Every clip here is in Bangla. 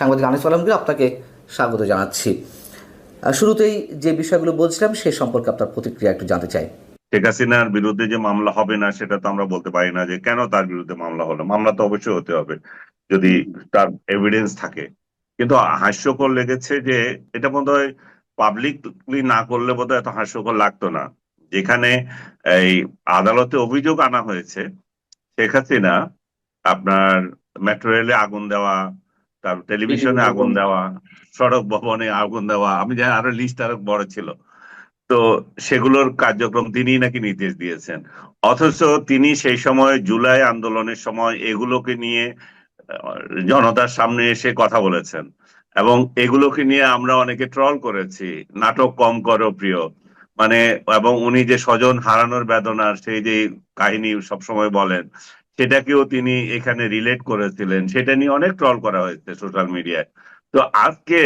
সাংবাদিক আনিস আলমগীর আপনাকে স্বাগত জানাচ্ছি। শুরুতেই যে বিষয়গুলো বলছিলাম, সে সম্পর্কে আপনার প্রতিক্রিয়া একটু জানতে চাই। শেখ হাসিনার বিরুদ্ধে যে মামলা হবে না, সেটা তো আমরা বলতে পারি না যে কেন তার বিরুদ্ধে মামলা হলো মামলা তো অবশ্যই হতে হবে, যদি তার এভিডেন্স থাকে। কিন্তু হাস্যকর লেগেছে যে এটা বোধ হয় পাবলিকলি না করলে বোধ এত হাস্যকর লাগতো না। যেখানে এই আদালতে অভিযোগ আনা হয়েছে, শেখ হাসিনা আপনার মেট্রো রেলে আগুন দেওয়া তার টেলিভিশনে আগুন দেওয়া সড়ক ভবনে আগুন দেওয়া আমি জানি আরও লিস্ট আরও বড় ছিল। তো সেগুলোর কার্যক্রম তিনি নাকি নির্দেশ দিয়েছেন। অথচ তিনি সেই সময় জুলাই আন্দোলনের সময় এগুলোকে নিয়ে জনতার সামনে এসে কথা বলেছেন। এবং এগুলোকে নিয়ে আমরা অনেকে ট্রল করেছি। নাটক কম করো প্রিয়। মানে এবং উনি যে স্বজন হারানোর বেদনার সেই যে কাহিনী সবসময় বলেন সেটাকেও তিনি এখানে রিলেট করেছিলেন। সেটা নিয়ে অনেক ট্রল করা হয়েছে সোশ্যাল মিডিয়ায় তো আজকে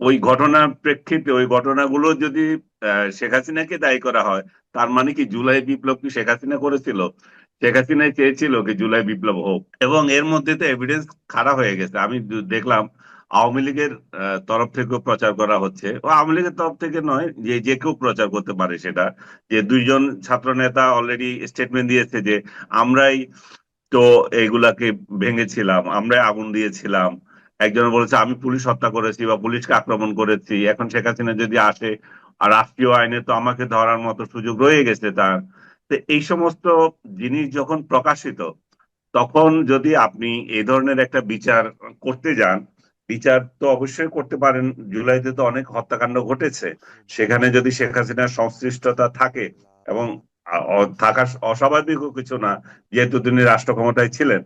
ওই ঘটনার প্রেক্ষিতে, ওই ঘটনাগুলো যদি শেখ হাসিনাকে দায়ী করা হয়, তার মানে কি জুলাই বিপ্লব কি শেখ হাসিনা করেছিল? শেখ হাসিনাই চেয়েছিল কি জুলাই বিপ্লব হোক। এবং এর মধ্যে তো এভিডেন্স খারাপ হয়ে গেছে। আমি দেখলাম আওয়ামী লীগের তরফ থেকেও প্রচার করা হচ্ছে। ও আওয়ামী লীগের তরফ থেকে নয়, যে যে কেউ প্রচার করতে পারে সেটা। যে, দুইজন ছাত্র নেতা অলরেডি স্টেটমেন্ট দিয়েছে যে, আমরাই তো এইগুলাকে ভেঙেছিলাম, আমরাই আগুন দিয়েছিলাম। একজন বলেছে, আমি পুলিশ হত্যা করেছি বা পুলিশকে আক্রমণ করেছি। এখন শেখ হাসিনা যদি আসে, আর রাষ্ট্রীয় আইনে তো আমাকে ধরার মতো সুযোগ রয়ে গেছে তার। তো এই সমস্ত জিনিস যখন প্রকাশিত, তখন যদি আপনি এই ধরনের একটা বিচার করতে যান বিচার তো অবশ্যই করতে পারেন। জুলাইতে তো অনেক হত্যাকাণ্ড ঘটেছে। সেখানে যদি শেখ হাসিনার সংশ্লিষ্টতা থাকে এবং থাকা অস্বাভাবিকও কিছু না, যেহেতু তিনি রাষ্ট্র ক্ষমতায় ছিলেন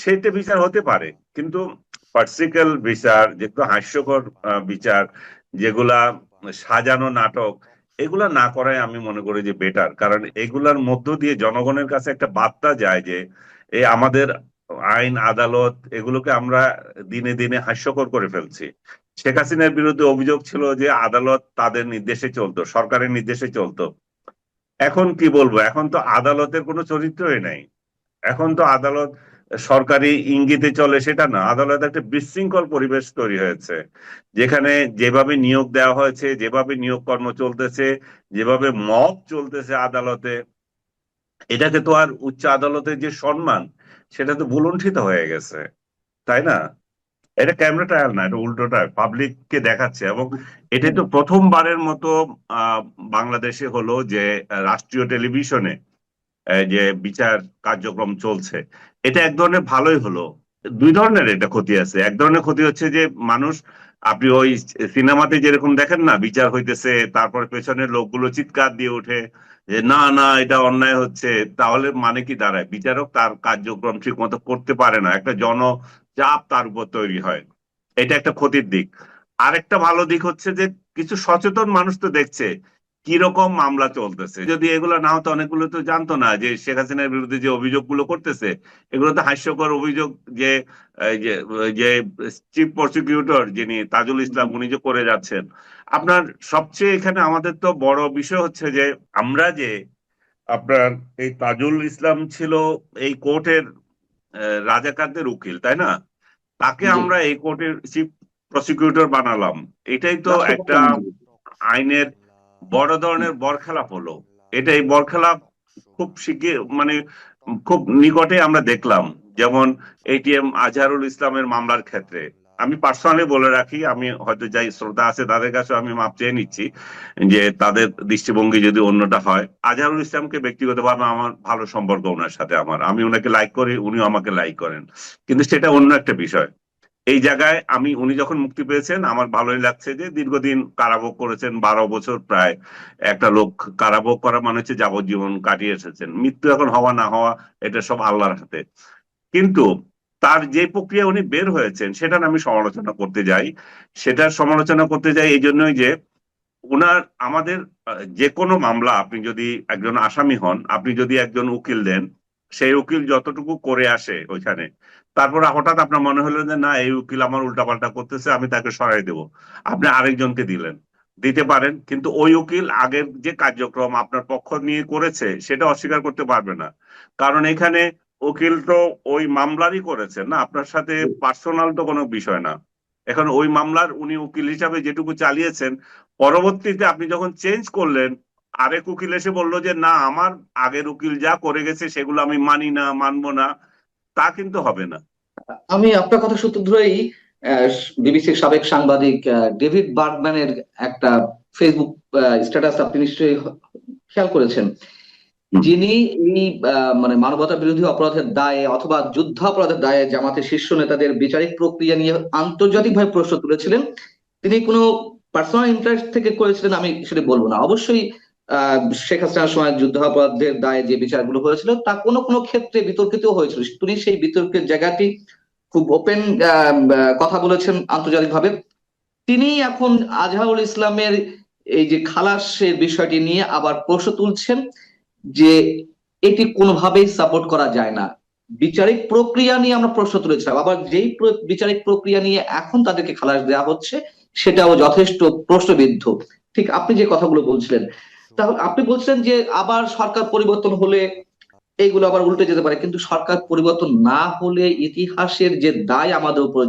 সেটা বিচার হতে পারে। কিন্তু পার্সিক্যাল বিচার যেগুলো হাস্যকর বিচার, যেগুলা সাজানো নাটক, এগুলা না করাই আমি মনে করি যে বেটার কারণ এগুলার মধ্য দিয়ে জনগণের কাছে একটা বার্তা যায় যে এই আমাদের আইন, আদালত এগুলোকে আমরা দিনে দিনে হাস্যকর করে ফেলছি। শেখ হাসিনার বিরুদ্ধে অভিযোগ ছিল যে আদালত তাদের নির্দেশে চলতো, সরকারের নির্দেশে চলতো। এখন কি বলব? এখন তো আদালতের কোনো চরিত্রই নাই। এখন তো আদালত সরকারি ইঙ্গিতে চলে সেটা না, আদালত একটা বিশৃঙ্খল পরিবেশ তৈরি হয়েছে, যেখানে যেভাবে নিয়োগ দেওয়া হয়েছে, যেভাবে নিয়োগ কর্ম চলতেছে, যেভাবে মব চলতেছে আদালতে এটাকে তো আর উচ্চ আদালতের যে সম্মান, সেটা তো বুলুণ্ঠিত হয়ে গেছে, তাই না? এটা ক্যামেরা ট্রায়াল না, এটা উল্টোটা পাবলিককে দেখাচ্ছে এবং এটা তো প্রথমবারের মতো বাংলাদেশে হলো যে, রাষ্ট্রীয় টেলিভিশনে যে বিচার কার্যক্রম চলছে, এটা এক ধরনের ভালোই হলো, দুই ধরনের এটা ক্ষতি আছে, এক ধরনের ক্ষতি হচ্ছে যে মানুষ, আপনি ওই সিনেমাতে যেরকম দেখেন না, বিচার হইতেছে, তারপর পেছনের লোকগুলো চিৎকার দিয়ে ওঠে যে, না না, এটা অন্যায় হচ্ছে। তাহলে মানে কি দাঁড়ায়? বিচারক তার কার্যক্রম ঠিক মতো করতে পারে না। একটা জনচাপ তার উপর তৈরি হয়। এটা একটা ক্ষতির দিক। আরেকটা ভালো দিক হচ্ছে যে, কিছু সচেতন মানুষ তো দেখছে। কীরকম মামলা চলতেছে? যদি এগুলো না হতো অনেকগুলো তো জানতো না যে শেখ হাসিনার বিরুদ্ধে যে অভিযোগগুলো করতেছে এগুলো তো হাস্যকর অভিযোগ যে যে যে চিফ প্রসিকিউটর যিনি তাজুল ইসলাম উনি যে করে যাচ্ছেন। আপনার সবচেয়ে এখানে আমাদের তো বড় বিষয় হচ্ছে যে আমরা যে আপনার এই তাজুল ইসলাম ছিল এই কোর্টের রাজাকারদের উকিল তাই না? তাকে আমরা এই কোর্টের চিফ প্রসিকিউটর বানালাম। এটাই তো একটা আইনের বড় ধরনের বরখেলাপ হলো। এটা এই বরখেলাপ খুব শিখে মানে খুব নিকটে আমরা দেখলাম, যেমন এটিএম আজহারুল ইসলামের মামলার ক্ষেত্রে। আমি পার্সোনালি বলে রাখি, আমি হয়তো যাই শ্রোতা আছে তাদের কাছে, আমি মাপ চেয়ে নিচ্ছি যে তাদের দৃষ্টিভঙ্গি যদি অন্যটা হয়। আজহারুল ইসলামকে ব্যক্তিগতভাবে আমার ভালো সম্পর্ক ওনার সাথে আমার। আমি ওনাকে লাইক করি, উনিও আমাকে লাইক করেন। কিন্তু সেটা অন্য একটা বিষয়। এই জায়গায় আমি, উনি যখন মুক্তি পেয়েছেন, আমার ভালোই লাগছে যে দীর্ঘদিন কারাভোগ করেছেন, বারো বছর প্রায় একটা লোক কারাভোগ করা মানে হচ্ছে যাবজ্জীবন কাটিয়ে এসেছেন। মৃত্যু এখন হওয়া না হওয়া, এটা সব আল্লাহর হাতে। কিন্তু তার যে প্রক্রিয়া উনি বের হয়েছেন সেটা আমি সমালোচনা করতে যাই। সেটার সমালোচনা করতে যাই এই জন্যই যে উনার আমাদের যে কোনো মামলা, আপনি যদি একজন আসামি হন, আপনি যদি একজন উকিল দেন, সেই উকিল যতটুকু করে আসে ওইখানে তারপর হঠাৎ আপনার মনে হলো যে না এই উকিল আমার উল্টাপাল্টা করতেছে আমি তাকে সরাই দেব। আপনি আরেকজনকে দিলেন। দিতে পারেন কিন্তু ওই উকিল আগের যে কার্যক্রম আপনার পক্ষ নিয়ে করেছে সেটা অস্বীকার করতে পারবে না। কারণ এখানে উকিল তো ওই মামলারই করেছে না? আপনার সাথে পার্সোনাল তো কোনো বিষয় না। এখন ওই মামলার উনি উকিল হিসাবে যেটুকু চালিয়েছেন পরবর্তীতে আপনি যখন চেঞ্জ করলেন আরেক উকিল এসে বলল যে না আমার আগের উকিল যা করে গেছে সেগুলো আমি মানি না মানবো না। তা কিন্তু হবে না। আমি আপনার কথা সূত্র ধরেই বিবিসির সাবেক সাংবাদিক ডেভিড বার্গম্যানের একটা ফেসবুক স্ট্যাটাস আপনি নিশ্চয়ই খেয়াল করেছেন। যিনি এই মানে মানবতা বিরোধী অপরাধের দায়ে অথবা যুদ্ধ অপরাধের দায়ে জামাতের শীর্ষ নেতাদের বিচারিক প্রক্রিয়া নিয়ে আন্তর্জাতিকভাবে প্রশ্ন তুলেছিলেন। তিনি কোনো পার্সোনাল ইন্টারেস্ট থেকে করেছিলেন আমি সেটা বলব না। অবশ্যই শেখ হাসিনার সময় যুদ্ধাপরাধের দায়ে যে বিচারগুলো হয়েছিল, তা কোনো কোনো ক্ষেত্রে বিতর্কিত হয়েছিল। তিনি সেই বিতর্কের জায়গাটি খুব ওপেন কথা বলেছেন আন্তর্জাতিকভাবে। তিনি এখন আজহারুল ইসলামের এই যে খালাসের বিষয়টি নিয়ে আবার প্রশ্ন তুলছেন যে এটি কোনোভাবেই সাপোর্ট করা যায় না। বিচারিক প্রক্রিয়া নিয়ে আমরা প্রশ্ন তুলেছিলাম, আবার যেই বিচারিক প্রক্রিয়া নিয়ে এখন তাদেরকে খালাস দেওয়া হচ্ছে, সেটাও যথেষ্ট প্রশ্নবিদ্ধ। ঠিক আপনি যে কথাগুলো বলছিলেন তাহলে আপনি বলছেন যে আবার সরকার পরিবর্তন হলে এইগুলো আবার উল্টে যেতে পারে, কিন্তু সরকার পরিবর্তন না হলে ইতিহাসের যে দায় আমাদের উপর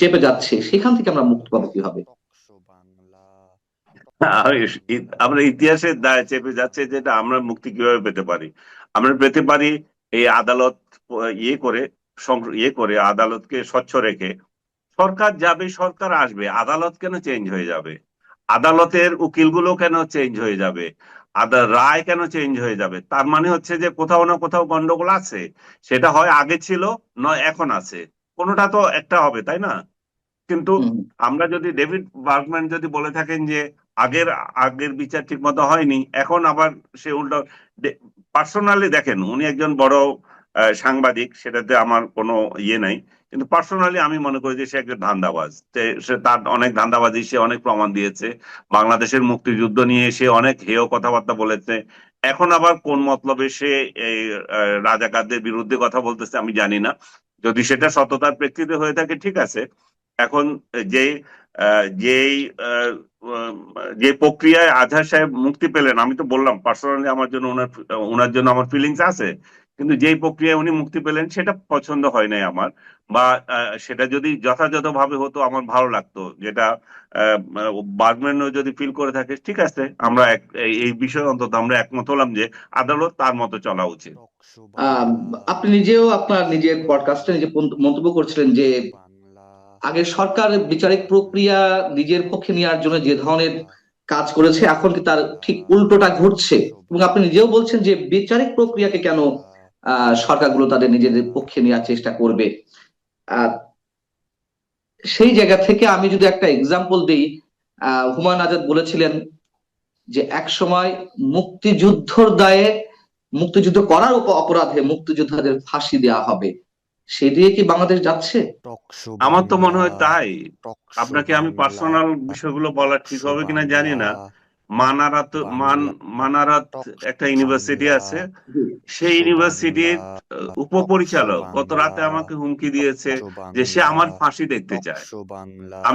চেপে যাচ্ছে, সেখান থেকে আমরা মুক্তি পাবো কীভাবে? আমরা ইতিহাসের দায় চেপে যাচ্ছে যেটা আমরা মুক্তি কীভাবে পেতে পারি? আমরা পেতে পারি এই আদালত ইয়ে করে ইয়ে করে, আদালতকে স্বচ্ছ রেখে। সরকার যাবে, সরকার আসবে, আদালত কেন চেঞ্জ হয়ে যাবে? আদালতের উকিলগুলো কেন চেঞ্জ হয়ে যাবে? আদা রায় কেন চেঞ্জ হয়ে যাবে? তার মানে হচ্ছে যে কোথাও না কোথাও গন্ডগোল আছে। সেটা হয় আগে ছিল নয় এখন আছে। কোনোটা তো একটা হবে তাই না? কিন্তু আমরা যদি ডেভিড বার্গম্যান যদি বলে থাকেন যে আগের আগের বিচার ঠিক মতো হয়নি এখন আবার সে উল্টো পার্সোনালি দেখেন উনি একজন বড় সাংবাদিক সেটাতে আমার কোনো ইয়ে নাই। কিন্তু পার্সোনালি আমি মনে করি যে সে একজন ধান্দাবাজ। সে- তার অনেক ধান্দাবাজি সে অনেক প্রমাণ দিয়েছে। বাংলাদেশের মুক্তিযুদ্ধ নিয়ে সে অনেক হেয় কথাবার্তা বলেছে। এখন আবার কোন মতলবে সে এই রাজাকারদের বিরুদ্ধে কথা বলতেছে আমি জানি না। যদি সেটা সততার প্রেক্ষিতে হয়ে থাকে, ঠিক আছে। এখন যে যেই যে প্রক্রিয়ায় আজহার সাহেব মুক্তি পেলেন, আমি তো বললাম পার্সোনালি আমার জন্য ওনার ওনার জন্য আমার ফিলিংস আছে। কিন্তু যেই প্রক্রিয়ায় উনি মুক্তি পেলেন, সেটা পছন্দ হয় নাই আমার। বা সেটা যদি যথাযথভাবে হতো, আমার ভালো লাগতো। যেটা বার্গম্যানও যদি ফিল করে থাকে, ঠিক আছে, আমরা এই- বিষয়ে অন্তত আমরা একমত হলাম যে আদালত তার মতো চলা উচিত। আপনি নিজেও আপনার নিজের পডকাস্টে নিজে মন্তব্য করছিলেন যে আগে সরকার বিচারিক প্রক্রিয়া নিজের পক্ষে নেওয়ার জন্য যে ধরনের কাজ করেছে, এখন কি তার ঠিক উল্টোটা ঘটছে? এবং আপনি নিজেও বলছেন যে বিচারিক প্রক্রিয়াকে কেন সরকারগুলো তাদের নিজেদের পক্ষে নেওয়ার চেষ্টা করবে। সেই জায়গা থেকে আমি যদি একটা এক্সাম্পল দিই আহ, হুমায়ুন আজাদ বলেছিলেন যে এক সময় মুক্তিযুদ্ধর দায়ে মুক্তিযুদ্ধ করার অপরাধে মুক্তিযোদ্ধাদের ফাঁসি দেওয়া হবে। সে দিয়ে কি বাংলাদেশ যাচ্ছে? আমার তো মনে হয় তাই। আপনাকে আমি পার্সোনাল বিষয়গুলো বলা ঠিক হবে কিনা জানি না। মানারাত মান মানারাত একটা ইউনিভার্সিটি আছে। সেই ইউনিভার্সিটির উপপরিচালক গত রাতে আমাকে হুমকি দিয়েছে যে সে আমার ফাঁসি দেখতে চায়।